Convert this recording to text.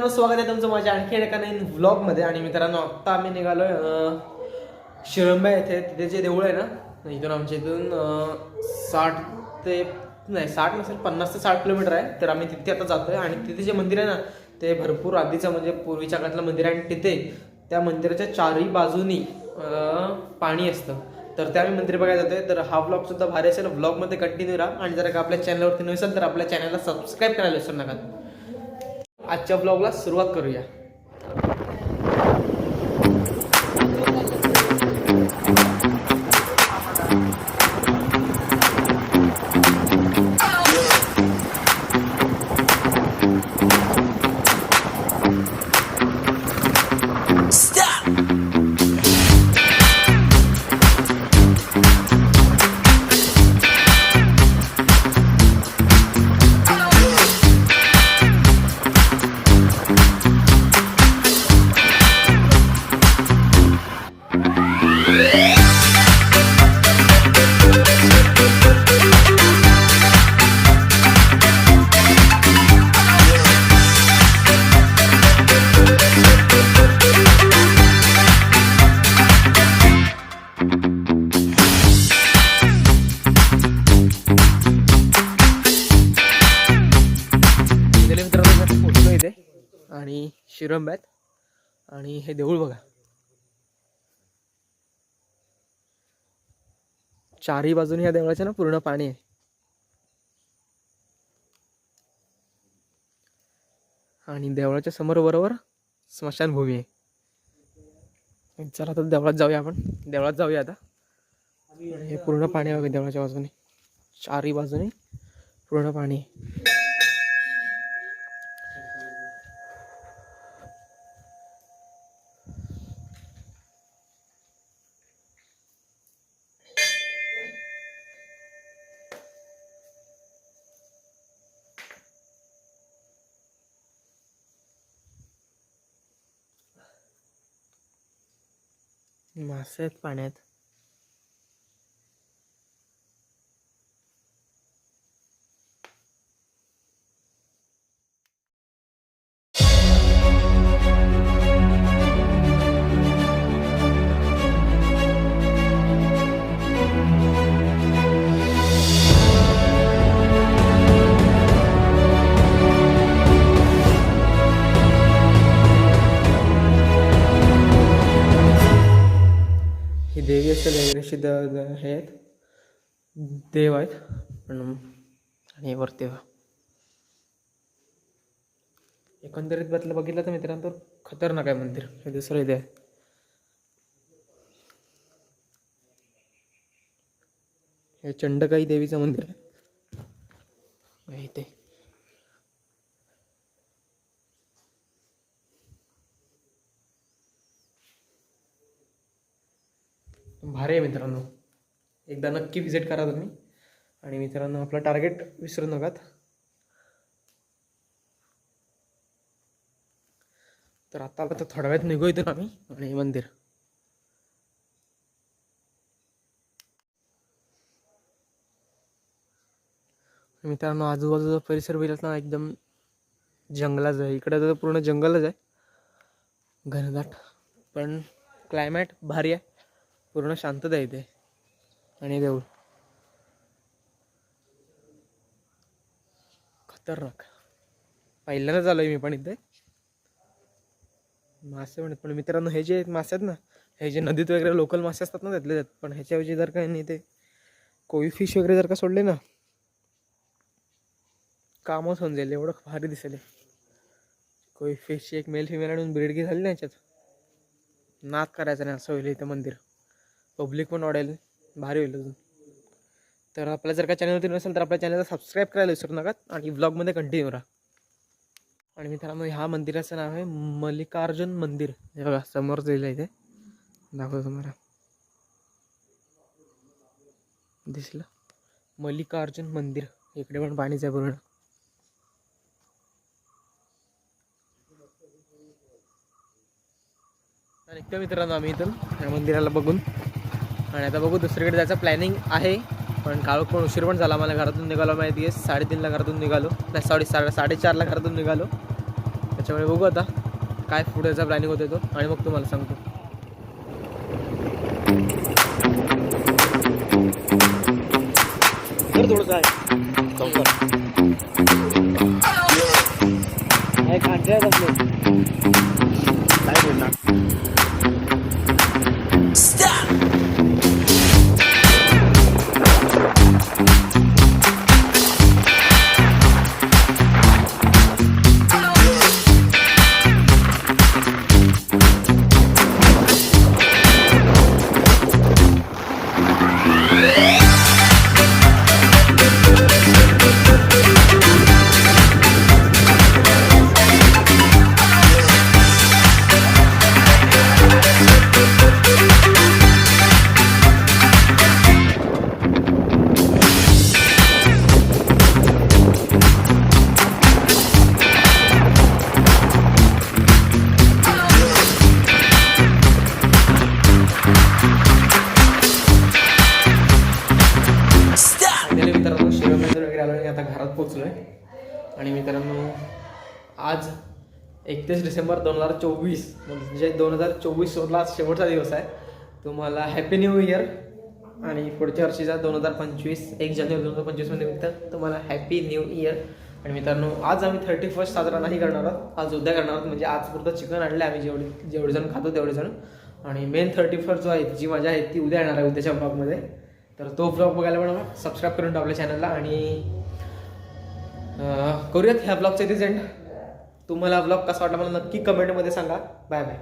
मित्रांनो स्वागत आहे तुमचं माझ्या आणखी एका नवीन व्लॉगमध्ये आणि मित्रांनो आत्ता आम्ही निघालो शिरंबा येथे. तिथे जे देऊळ आहे ना इथून आमच्या इथून साठ ते नाही साठ नसेल पन्नास ते साठ किलोमीटर आहे. तर आम्ही तिथे आता जातोय. आणि तिथे जे मंदिर आहे ना ते भरपूर आधीचं म्हणजे पूर्वीच्या काळातलं मंदिर आहे. आणि तिथे त्या मंदिराच्या चारही बाजूनी पाणी असतं. तर त्या आम्ही मंदिर बघायला जातोय. तर हा व्लॉग सुद्धा भारी असेल. व्लॉगमध्ये कंटिन्यू राहा. आणि जर का आपल्या चॅनलवरती नसेल तर आपल्या चॅनलला सबस्क्राईब करायला विसरू नका. आजच्या ब्लॉगला सुरुवात करूया गेले आणि आहेत. आणि हे देऊळ बघा. चारही बाजूने या देवळाचे ना पूर्ण पाणी आहे. आणि देवळाच्या समोर बरोबर स्मशानभूमी आहे. चला आता देवळात जाऊया आपण. देवळात जाऊया आता. हे पूर्ण पाणी आहे बघा देवळाच्या बाजूने. चारही बाजूने पूर्ण पाणी आहे. मासे आहेत पाण्यात. देवी द हे आहेत. देव आहेत. पण आणि हे वरती एकंदरीत बदल बघितलं तर मित्रांनो तर खतरनाक आहे मंदिर. हे दुसरं इथे आहे. हे चंडकाई देवीचं मंदिर आहे. इथे. भारी आहे मित्रांनो. एकदा नक्की व्हिजिट करा तुम्ही. आणि मित्रांनो आपलं टार्गेट विसरू नकात तर आता आता थोड्या वेळात निघू इथून आम्ही आणि हे मंदिर. मित्रांनो आजूबाजूचा परिसर बघितला ना एकदम जंगलाच आहे. इकडे तर पूर्ण जंगलच आहे. घनदाट. पण क्लायमॅट भारी आहे. पूर्ण शांतता येते आणि देऊळ. खतरनाक. पहिल्यांदाच आलोय मी पण इथे. मासे म्हणत पण मित्रांनो हे जे मासे आहेत ना हे जे नदीत वगैरे लोकल मासे असतात ना त्यातले त्यात पण ह्याच्याऐवजी जर का नाही ते कोई फिश वगैरे जर का सोडले ना कामच होऊन जाईल. एवढं भारी दिसेल. हे. कोई फिशची एक मेल फिमेल आणून ब्रीडगी झाली ना याच्यात नाद करायचा नाही असं होईल इथं मंदिर. पब्लिक पण वाढेल भारी होईल अजून. तर आपल्या जर का चॅनलवरती नसेल तर आपल्या चॅनलला सबस्क्राईब करायला विसरू नका आणि ब्लॉगमध्ये कंटिन्यू राहा. आणि मित्रांनो ह्या मंदिराचं नाव आहे मल्लिकार्जुन मंदिर. हे बघा समोर दिलं इथे दाखवतो तुम्हाला. दिसलं? मल्लिकार्जुन मंदिर. इकडे पण पाणीच आहे पूर्ण. आणि निघतो मित्रांनो आम्ही इथून या मंदिराला बघून आणि आता बघू दुसरीकडे जायचं प्लॅनिंग आहे. पण काळ पण उशीर पण झाला मला घरातून निघालो माहिती आहे साडेतीनला घरातून निघालो. नाही सॉरी साडे साडेचारला घरातून निघालो. त्याच्यामुळे बघू आता काय पुढेचा प्लॅनिंग होतो तो. आणि मग तुम्हाला सांगतो. थोडंसं आहे काय बोलणार? Yeah. पोचलो आहे आणि मित्रांनो आज एकतीस डिसेंबर दोन हजार चोवीस म्हणजे दोन हजार चोवीसला शेवटचा दिवस आहे. तुम्हाला हॅपी न्यू इयर आणि पुढच्या वर्षीचा दोन हजार पंचवीस एक जानेवारी दोन हजार पंचवीसमध्ये निमित्त तुम्हाला हॅपी न्यू इयर आणि मित्रांनो आज आम्ही थर्टी फर्स्ट साजरा नाही करणार आहोत. आज उद्या करणार आहोत. म्हणजे आजपुरतं चिकन आणलं आम्ही जेवढे जेवढे जण खातो तेवढे जण. आणि मेन थर्टी फर्स्ट जो आहे जी मजा आहे ती उद्या येणार आहे उद्याच्या ब्लॉगमध्ये तर तो ब्लॉग बघायला पण सबस्क्राईब करून टाकू चॅनलला आणि करूयात ह्या ब्लॉगचे रिझेंट तुम्हाला ब्लॉग कसा वाटला मला नक्की कमेंटमध्ये सांगा. Bye bye